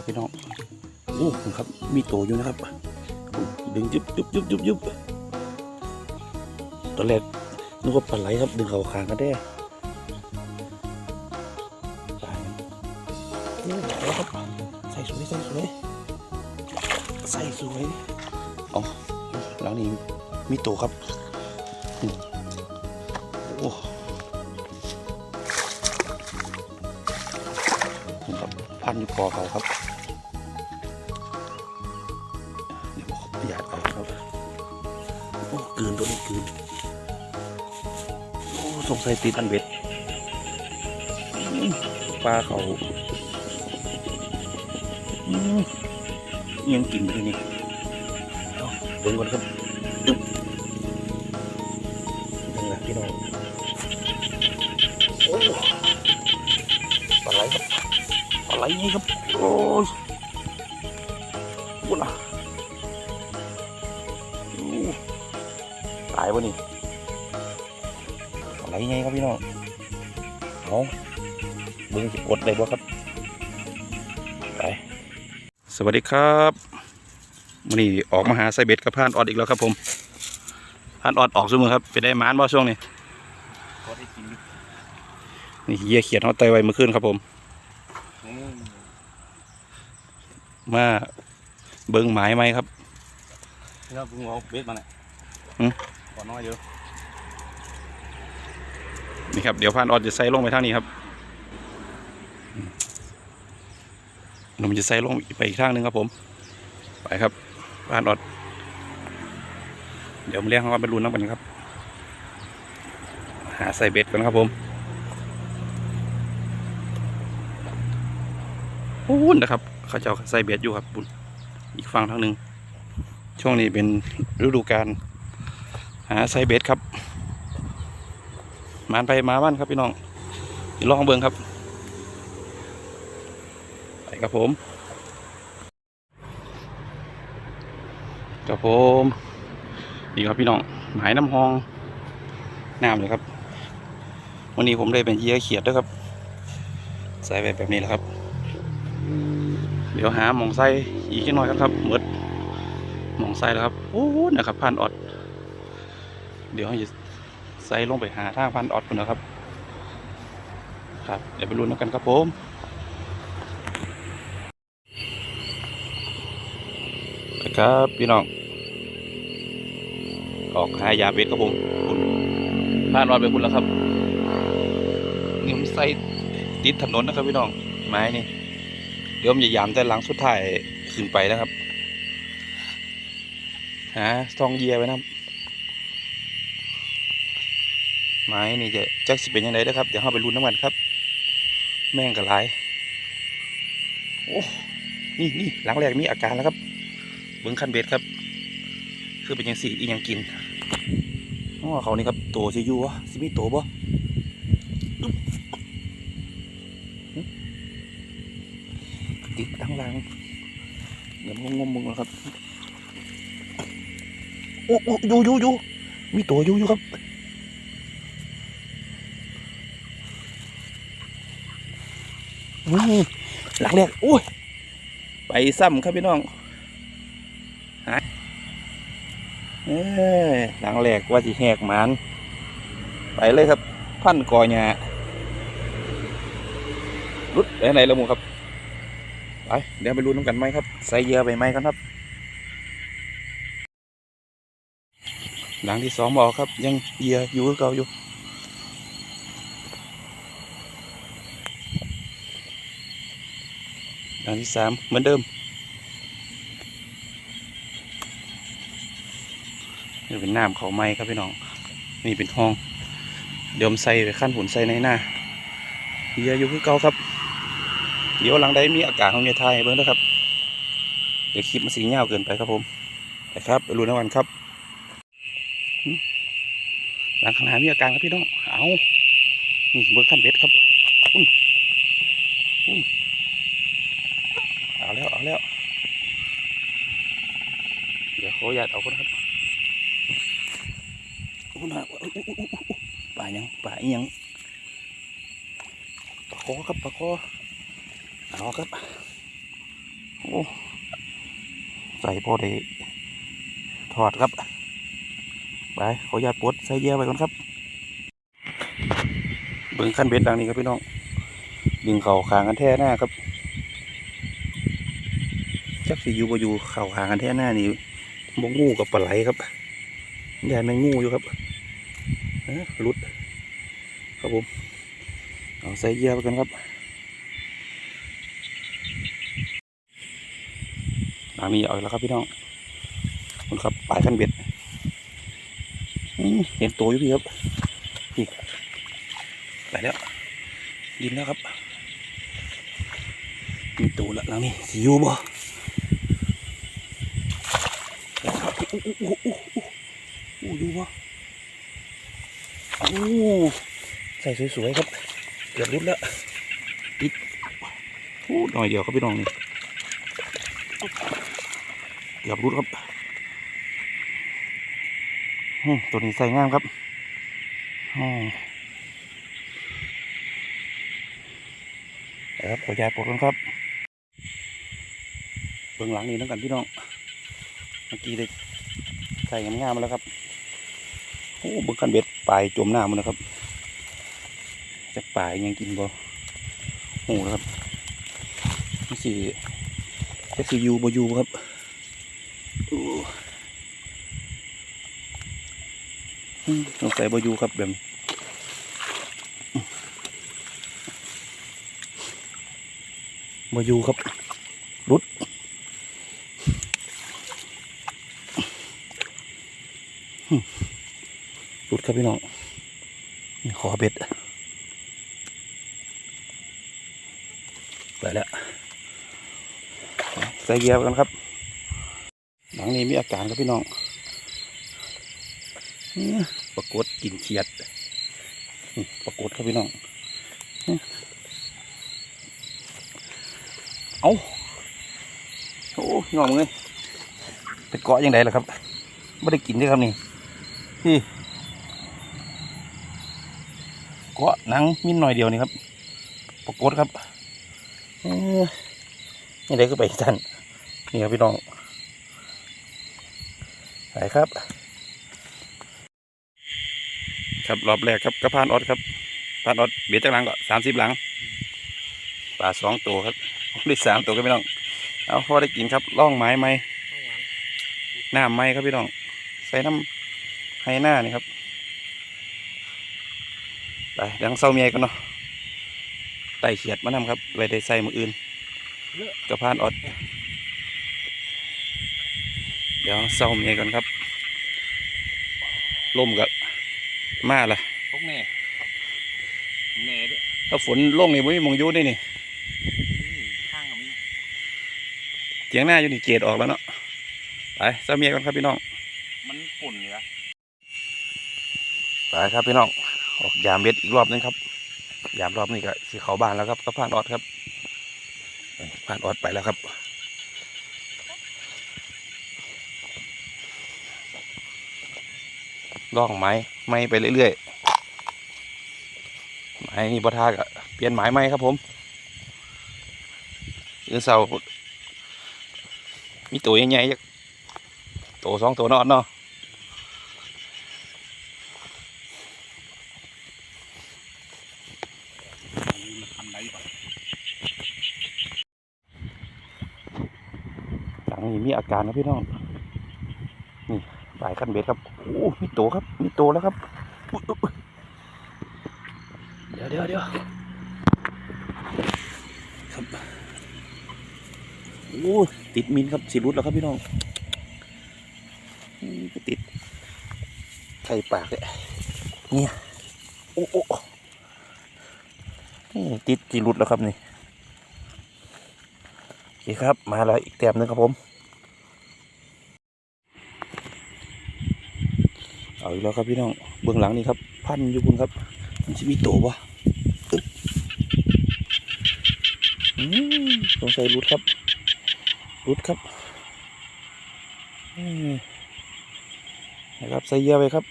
ครับพี่น้องโอ้ครับมีโตอยู่นะครับดึงยุบยุบยุบยุบยุบตอนแรกนึกว่าปลาไหลครับ ดึงเขาคางก็ได้ปลาเนี่ยแล้วครับใส่สวยใส่สวยใส่สวยเอ๋อหลังนี้มีโตครับอืมโอ้นี่ครับพันอยู่คอเขาครับ ประหยัดออกครับ โอ้กืนตัวนี้กืนโอ้สงสัยติดอันเบ็ดปลาเขาอยังกินไปนี่เบิ่งก่อนครับอึ๊บนี่แหละพี่น้องโอ้ปลาไหลครับปลาไหลนี่ครับ โอ้ย ตายวะนี่อะไรไงครับพี่น้องเอาเบิ้งจะกดได้บ่ครับไปสวัสดีครับวันนี้ออกมาหาไซเบ็ดกับพานออดอีกแล้วครับผมพานออดออกซุมือครับไปได้หมานบ่ช่วงนี้พอได้กินนี่เหยียเขียดเขาเตยไว้เมื่อคืนครับผมอืมมาเบิ้งหมายไหมครับแล้วเพิ่งเอาเบสมาเนี่ยหืมก่ อนน้อยเดียวนี่ครับเดี๋ยวพานออดจะใส่ลงไปทางนี้ครับหนุ่มจะใส่ลงไปอีกทางหนึงครับผม ไปครับพานออด เดี๋ยวมาเลี้ยงเขาว่าเป็นรูนน้ำกันครับ หาใส่เบ็ดกันครับผมพูนนะครับเขาจะเอาใส่เบ็ดอยู่ครับอีกฝั่งทางหนึ่งช่วงนี้เป็นฤดูกาล หาใส่เบ็ดครับมานไปมาบ้านครับพี่น้องลองเบิ่งครับไปครับผมครับผมนี่ครับพี่น้องหมายน้ำหองน้ำเลยครับ วันนี้ผมได้เป็นเยื่อเขียดด้วยครับ ใส่ไปแบบนี้แหละครับ เดี๋ยวหาหมองไส้อีกนิดหน่อยครับหมดหมองไส้แล้วครับโอ้โหนะครับพันออด เดี๋ยวเราจะใส่ลงไปหาทางพันออดคนนะครับ ครับ เดี๋ยวไปลุ้นกันครับผมไปครับพี่น้อง ออกหายาเบ็ดครับผมคุณผ่านออดไปคุณแล้วครับนี่ผมใส่ติดถนนนะครับพี่น้อง ไม้นี่ เดี๋ยวผมจะยามแต่หลังสุดท้ายขึ้นไปนะครับ หาซองเยียไว้นะครับ ไม้นี่จะจักสิเป็นยังไงนะครับ เดี๋ยวเราไปลุ้นน้ำกันครับ แม่งกระไรโอ้นี่นี่หลังแรกมีอาการแล้วครับเบิ้งคันเบ็ดครับ คือเป็นยังสี่อียังกินอ๋อเขานี่ครับโตสิอยู่วะสิมีโตบ่ติดทั้งหลังเดี๋ยวงงๆมึงนะครับโอ้โอ้อยู่อยู่อยู่มีโตอยู่อยู่ครับ หลังแรกอุ้ยไปซ้ำครับพี่น้องหายเอ้ยหลังแรกว่าสิแหกหมันไปเลยครับ พันกอหยารุดไปไหนล้วหมูครับไปเดี๋ยวไปรู้น้ำกันไหมครับ ใส่เยื่อไปไหมกันครับ หลังที่สองบอกครับ ยังเยื่ออยู่คือเก่าอยู่ อันที่สามเหมือนเดิมนี่เป็นน้ำเขาไม้ครับพี่น้อง นี่เป็นห้อง เดี๋ยวมใส่ไปขั้นหุ่นใส่ในหน้าเฮียอยู่คือเก่าครับ เดี๋ยวหลังใดมีอากาศของเมียไทยเบิ้งนะครับ เดี๋ยวคลิปมันสีเงาเกินไปครับผมไปครับไปรู้นวันครับ หลังข้างหน้ามีอาการครับพี่น้อง เอานี่เบิ้งขั้นเบ็ดครับอุ้นอุ้น เอาแล้วเอาแล้ว เดี๋ยวขออนุญาตเอาคนครับอุ้ยน่าอุ๊ยอุ๊ยอุ๊ยอุ๊ยอุ๊ยป่ายังป่ายังปลาคอครับปลาคอเอาครับโอ้ใส่พอด้ถอดครับ ไปขออนุญาตปลดใส่เยื่อไปก่อนครับเบิ่งขั้นเบ็ดดังนี้ครับพี่น้องดึงเข่าคางกันแท่หน้าครับ จักสิอยู่บ่อยู่เข่าคางกันแท่หน้านี่บ่งูกับปลาไหลครับยายแมงงูอยู่ครับเอ้อหลุด ครับผม เอาใส่เยื่อไปกันครับทางนี้เอาอีกแล้วครับพี่น้องบคุณครับปลายขั้นเบ็ดเห็นตัวอยู่พี่ครับพี่ไปแล้วดินแล้วครับมีตัวละหลังนี้สิยูบ่แล้วครับ อู้อู้อู้อู้อู้อยู่บ่อู้ใส่สวยๆครับ เกือบรุดแล้วติดอู้หน่อยเดียวครับพี่น้องนี่เกือบรุดครับตัวนี้ใส่งามครับอืมครับขอยายปลดกันครับเบื้องหลังนี่นั่งกันพี่น้อง เมื่อกี้ได้ ใส่งามๆมาแล้วครับโอ้บื้องคันเบ็ดปลายจมน้ำมันนะครับ จะป่ายยังกินบ่โหนะครับนี่สิจะสิอยูบ่ยูครับอู้อืมสงสัยบ่ยูครับแบบบ่ยูครับรุด รุดครับพี่น้องขอเบ็ดไปแล้วใส่เกียร์กันครับ หลังนี้มีอาการครับพี่น้องปรากฏกินเขียดปรากฏครับพี่น้อง เอาโอ้ยน้องมึงเลยไปเกาะยังไงล่ะครับไม่ได้กินด้วยครับนี่ พี่เกาะหนังมินหน่อยเดียวนี่ครับปรากฏครับเอ้อนี่ได้ก็ไปท่านนี่ครับพี่น้องไปครับ ครับรอบแรกครับกระพานออดครับพานออดเบียดจากหลังก็สามสิบหลังปลาสองตัวครับได้สามตัวครับพี่น้องเอาพอได้กินครับล่องไม้ไหมน้ำไหมครับพี่น้อง ใส่น้ำ ให้หน้านี่ครับ ไปเดี๋ยวเศร้าเมียกันเนาะไต่เขียดมานำครับไว้ได้ใส่มืออื่นกระพานออดเดี๋ยวเศร้าเมียก่อนครับลมกับมาละพวกแม่แม่ด้วยถ้าฝนลงนี่ไม่มีหมองอยูได้นี่นี่ข้างกับมันเจียงหน้าอยู่นี่เกตออกแล้วเนาะไปเศร้าเมียก่อนครับพี่น้อง มันปุ่นเหนือ ไป ครับพี่น้องออกยามเบ็ดอีกรอบนึงครับ ยามรอบนี้ก็สีเขาบานแล้วครับกระพานออดครับผ่านออดไปแล้วครับล่องไม้ไม้ไปเรื่อยๆไม้นี่บ่ทากะเปลี่ยนไม้ใหม่ครับผมอือเสามีตัวใหญ่ๆตัวสองตัวนอนเนาะ มันทำไรก่อน หลังนี้มีอา การครับพี่น้อง นี่ปลายขั้นเบ็ดครับ โอ้มีตัวครับ มีตัวแล้วครับ เดี๋ยวเดี๋ยวเดี๋ยวครับ โอ้ติดมินครับสิรุดแล้วครับพี่น้องก็ติดไข่ปากเลยเนี่ย โอ้โอ้นี่ติดสิรุดแล้วครับนี่โอเคครับ มาแล้วอีกแต้มหนึงครับผม เอาอีกแล้วครับพี่น้องเบื้องหลังนี่ครับ พันอยู่คุณครับ มันจะมีตัวบ่อึ๊บอืมสงสัยรุดครับ รุดครับนะครับใส่เยื่อไปครับ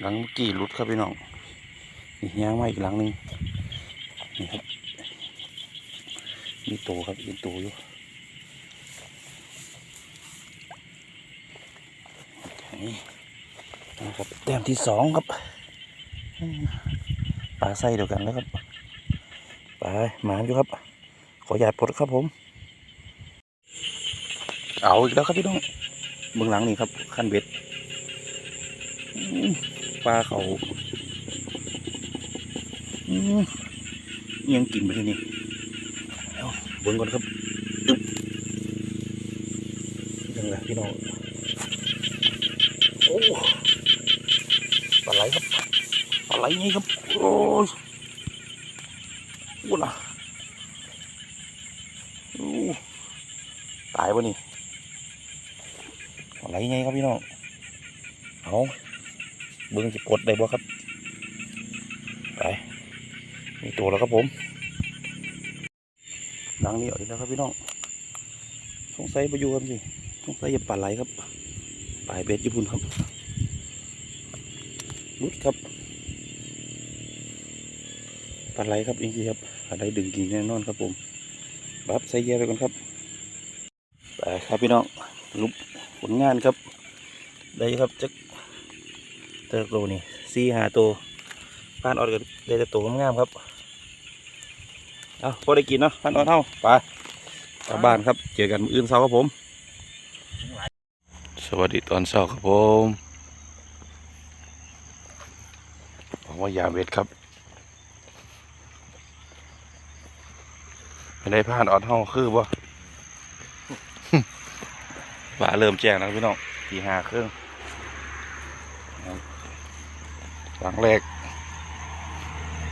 หลังเมื่อกี้รุดครับพี่น้องนี่ย่างมาอีกหลังหนึ่งนี่ครับ มีโตครับมีโตอยู่ นะครับแต้มที่สองครับปลาไส้เดียวกันแล้วครับไปหมาอยู่ครับ ขอหยาดปลดครับผม เอาอีกแล้วครับพี่น้องเบื้องหลังนี่ครับขั้นเบ็ดปลาเขาอยังกินไปที่นี่เบิ้งก่อนครับอึ๊บยังไงพี่น้องโอ้ปลาไหลครับปลา ไหลนี่ครับ โอ้ยวุ้นอะโอ้ตายวะนี่อะไรไงครับพี่น้อง เอาเบิ้งจะกดได้บ่ครับ ไป มีตัวแล้วครับผมหลังนี้ออกอีกแล้วครับพี่น้อง สงสัยไปอยู่ครับสิสงสัยจะปลาไหลครับปลายเบ็ดญี่ปุ่นครับรุดครับ ปลาไหลครับจริงๆครับปลาไหลดึงกินแน่นอนครับผมบับใส่เยียไปก่อนครับไปครับพี่น้องลุบผลงานครับ ได้ครับจักเติร์โตนี่สี่หาตัวพานออดกันได้แต่ตัวงามๆครับเอาพอได้กินเนาะพานออดเท่าไปกลับบ้านครับเจอกันมื้ออื่นเช้าครับผม สวัสดีตอนเช้าครับผมผมว่ายามเวทครับ ไม่ได้พานออดเท่าคือบ่ฟ้าเริ่มแจ้งแล้วพี่น้องตีห้าครึ่งหลังแรก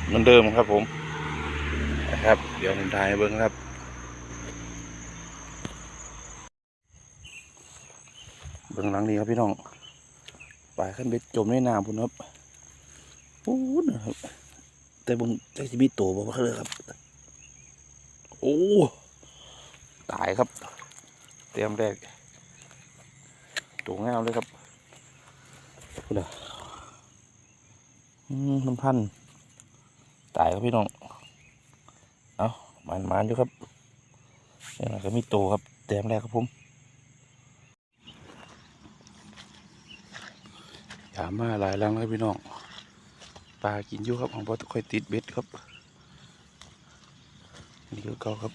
เหมือนเดิมครับผมนะครับ เดี๋ยวผมถ่ายให้เบิ้งครับเบิ้งหลังนี้ครับพี่น้องปลายขั้นเบ็ดจมในน้ำพุ่นครับปูดนะครับ แต่บงใจสิมีตบอกว่าเลยครับ โอ้ตายครับ เตรียมแรกตัวงามเลยครับคุณอะอืมน้ำพันตายครับพี่น้อง เอามันมันอยู่ครับนี่นะก็มีตัวครับแต้มแรกครับผมอย่ามาหลายรังเลยพี่น้องปลากินอยู่ครับของพ่อตะค่อยติดเบ็ดครับ นี่คือเก่าครับ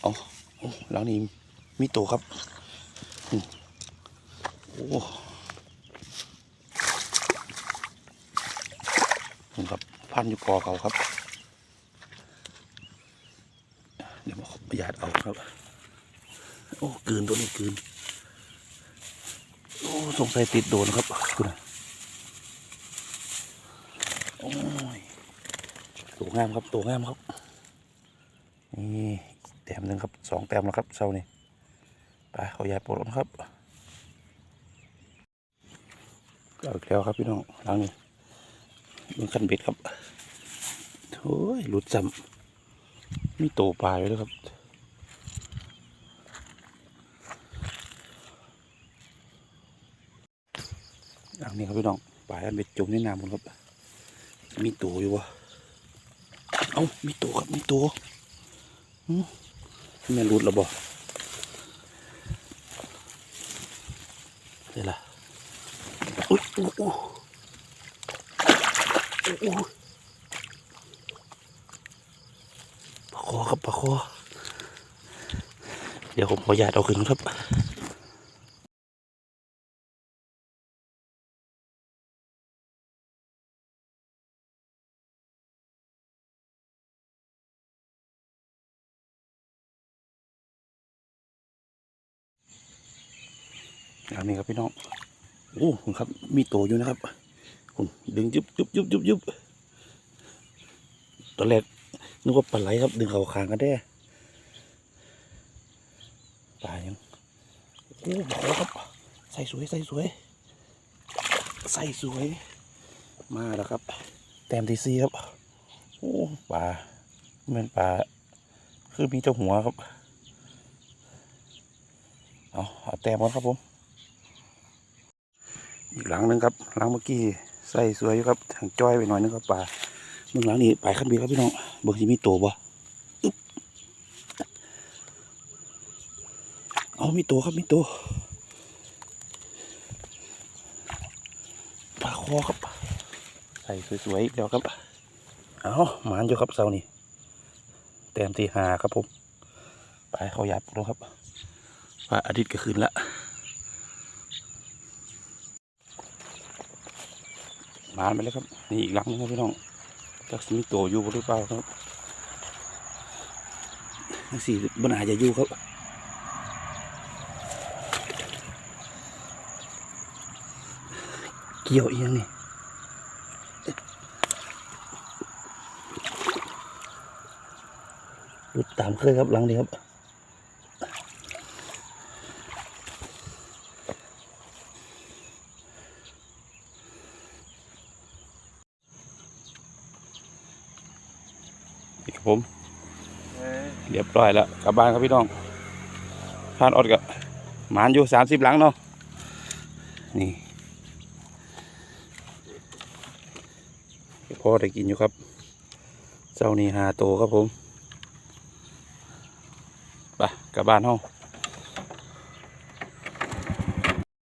เอาโอ้หลังนี้มีตัวครับโอ้นี่ครับพันอยู่กอเขาครับ เดี๋ยวมาประหยัดเอาครับ โอ้กลืนตัวนี้กลืนโอ้สงสัยติดโดนครับคุณนะโอ้ยตัวงามครับตัวงามครับ มหนึ่งครับสองแต้มแล้วครับเช้านี่ไปเขายายปลดครับเอาอีกแล้วครับพี่น้องหลังนี้มันคันเบ็ดครับโอ้ยหลุดจำมีโตปลาอยู่ด้วยครับหลังนี้ครับพี่น้องปลาอันเบ็ดจมในน้ำหมดครับ มีตัวอยู่วะเอ้ามีตัวครับมีตัวหืม แม่รูดแล้วบอเดี๋ยวล่ะอุ้ยอู้อู้อู้ปลาคอครับปลาคอเดี๋ยวผมขอหยาดเอาขึ้นครับ อย่างนี้ครับพี่น้องโอ้คุณครับมีโตอยู่นะครับคุณดึงยุบยุบยุบยุบยุบตอนแรกนึกว่าปลาไหลครับ ดึงเขาคางกันได้ปลายังโอ้บอกแล้วครับใส่สวยใส่สวยใส่สวย มาแล้วครับ แต้มที่สี่ครับโอ้ปลาเหมือนปลาคือมีเจ้าหัวครับเอาเอาแต้มก่อนครับผมีกหลังนึงครับหลังเมื่อกี้ใส่สวยอยู่ครับทางจ้อยไปหน่อยนึงครับปลาเมื่อหลังนี้ไปขั้นบีครับพี่น้องเบิ่งสิมีตัวบ่เอามีตัวครับมีตัวปลาคอครับ ใส่สวยๆอีกแล้วครับเอาหมานอยู่ครับเสานี่แต้มที่หาครับผมไปเขาหยับแล้วครับปลาอาทิตย์ก็ขึ้นละ มานไปแล้วครับ นี่อีกหลังนึงครับพี่น้องจักสิมีตัวอยู่หรือเปล่าครับจักสี่บนอาจจะอยู่ครับเกี่ยวเอียงนี่รุดตามเคยครับหลังนี้ครับ นี่ครับ ผมเอ้ยเรียบร้อยแล้วกลับบ้านครับพี่น้องผ่านอดกับหมานอยู่สามสิบหลังเนาะนี่พ่อได้กินอยู่ครับเจ้านี่หาโตวครับผมไปกลับบ้านห้อง